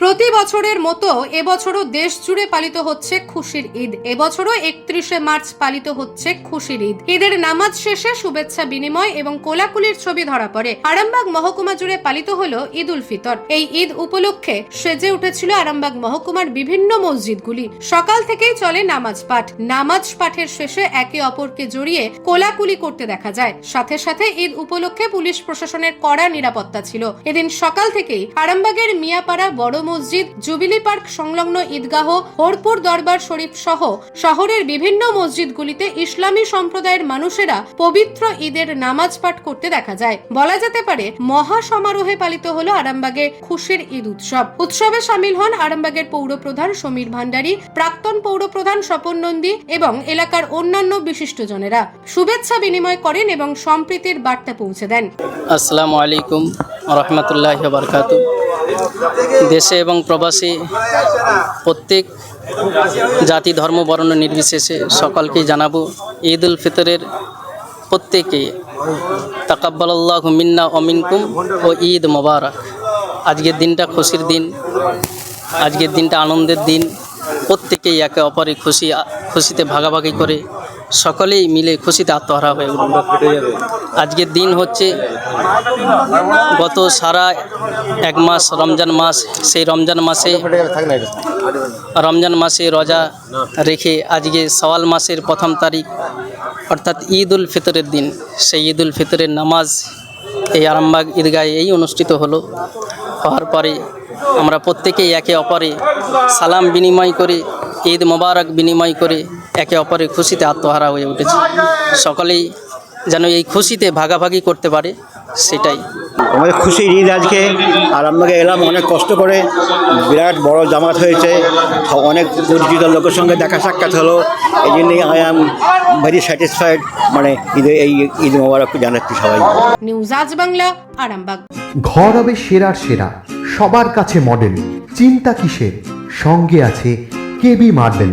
প্রতি বছরের মতো এবছরও দেশ জুড়ে পালিত হচ্ছে খুশির ঈদ। এবছরও একত্রিশে মার্চ পালিত হচ্ছে খুশির ঈদ। ঈদের নামাজ শেষে শুভেচ্ছা বিনিময় এবং কোলাকুলির ছবি ধরা পড়ে। আরামবাগ মহকুমা জুড়ে পালিত হলো ঈদ উল ফিতর। এই ঈদ উপলক্ষে সেজে উঠেছিল আরামবাগ মহকুমার বিভিন্ন মসজিদগুলি। সকাল থেকেই চলে নামাজ পাঠ। নামাজ পাঠের শেষে একে অপরকে জড়িয়ে কোলাকুলি করতে দেখা যায়। সাথে সাথে ঈদ উপলক্ষে পুলিশ প্রশাসনের কড়া নিরাপত্তা ছিল। এদিন সকাল থেকেই আরামবাগের মিয়াপাড়া বড় মসজিদ, জুবিলি পার্ক সংলগ্ন ঈদগাহ হরপুর দরবার শরীফ সহ শহরের বিভিন্ন মসজিদগুলিতে ইসলামী সম্প্রদায়ের মানুষেরা পবিত্র ঈদের নামাজ পাঠ করতে দেখা যায়। বলা যেতে পারে মহা সমারোহে পালিত হলো আরামবাগে খুশির ঈদ উৎসব। উৎসবে সামিল হন আরামবাগের পৌরপ্রধান সমীর ভান্ডারী, প্রাক্তন পৌরপ্রধান স্বপন নন্দী এবং এলাকার অন্যান্য বিশিষ্টজনেরা শুভেচ্ছা বিনিময় করেন এবং সম্প্রীতির বার্তা পৌঁছে দেন। আসসালামু আলাইকুম রহমতুল্লাহ বারকাত দেশে এবং প্রবাসী প্রত্যেক জাতি, ধর্ম, বর্ণ নির্বিশেষে সকলকেই জানাব ঈদ উল ফিতরের প্রত্যেকে তাকাব্বাল্লাহ মিন্না অমিনকুম ও ঈদ মোবারক। আজকের দিনটা খুশির দিন, আজকের দিনটা আনন্দের দিন। প্রত্যেকেই একে অপরে খুশি, খুশিতে ভাগাভাগি করে সকলেই মিলে খুশিতে আত্মহারা হয়ে উঠল। আজকের দিন হচ্ছে গত সারা এক মাস রমজান মাস, সেই রমজান মাসে রমজান মাসে রোজা রেখে আজকে সওয়াল মাসের প্রথম তারিখ, অর্থাৎ ঈদ উল ফিতরের দিন। সেই ঈদ উল ফিতরের নামাজ এই আরামবাগ ঈদগাহে এই অনুষ্ঠিত হলো। হওয়ার পরে আমরা প্রত্যেকেই একে অপরে সালাম বিনিময় করে, ঈদ মোবারক বিনিময় করে একে অপরের খুশিতে আত্মহারা হয়ে উঠেছে। সকলেই যেন এই খুশিতে ভাগাভাগি করতে পারে সেটাই। আমাদের খুশির ঈদ আজকে আর আমাকে এলাম অনেক কষ্ট করে। বিরাট বড় জামাত হয়েছে। অনেক পরিচিত লোকের সঙ্গে দেখা সাক্ষাৎ হলো। এই জন্যই আই অ্যাম ভেরি স্যাটিসফাইড মানে ঈদে এই ঈদ মোবারক জানাচ্ছি সবাই নিউজ আজ বাংলা আরামবাগ। ঘর হবে সেরার সেরা সবার কাছে মডেল চিন্তা কিসের? সঙ্গে আছে কেবি মার্বেল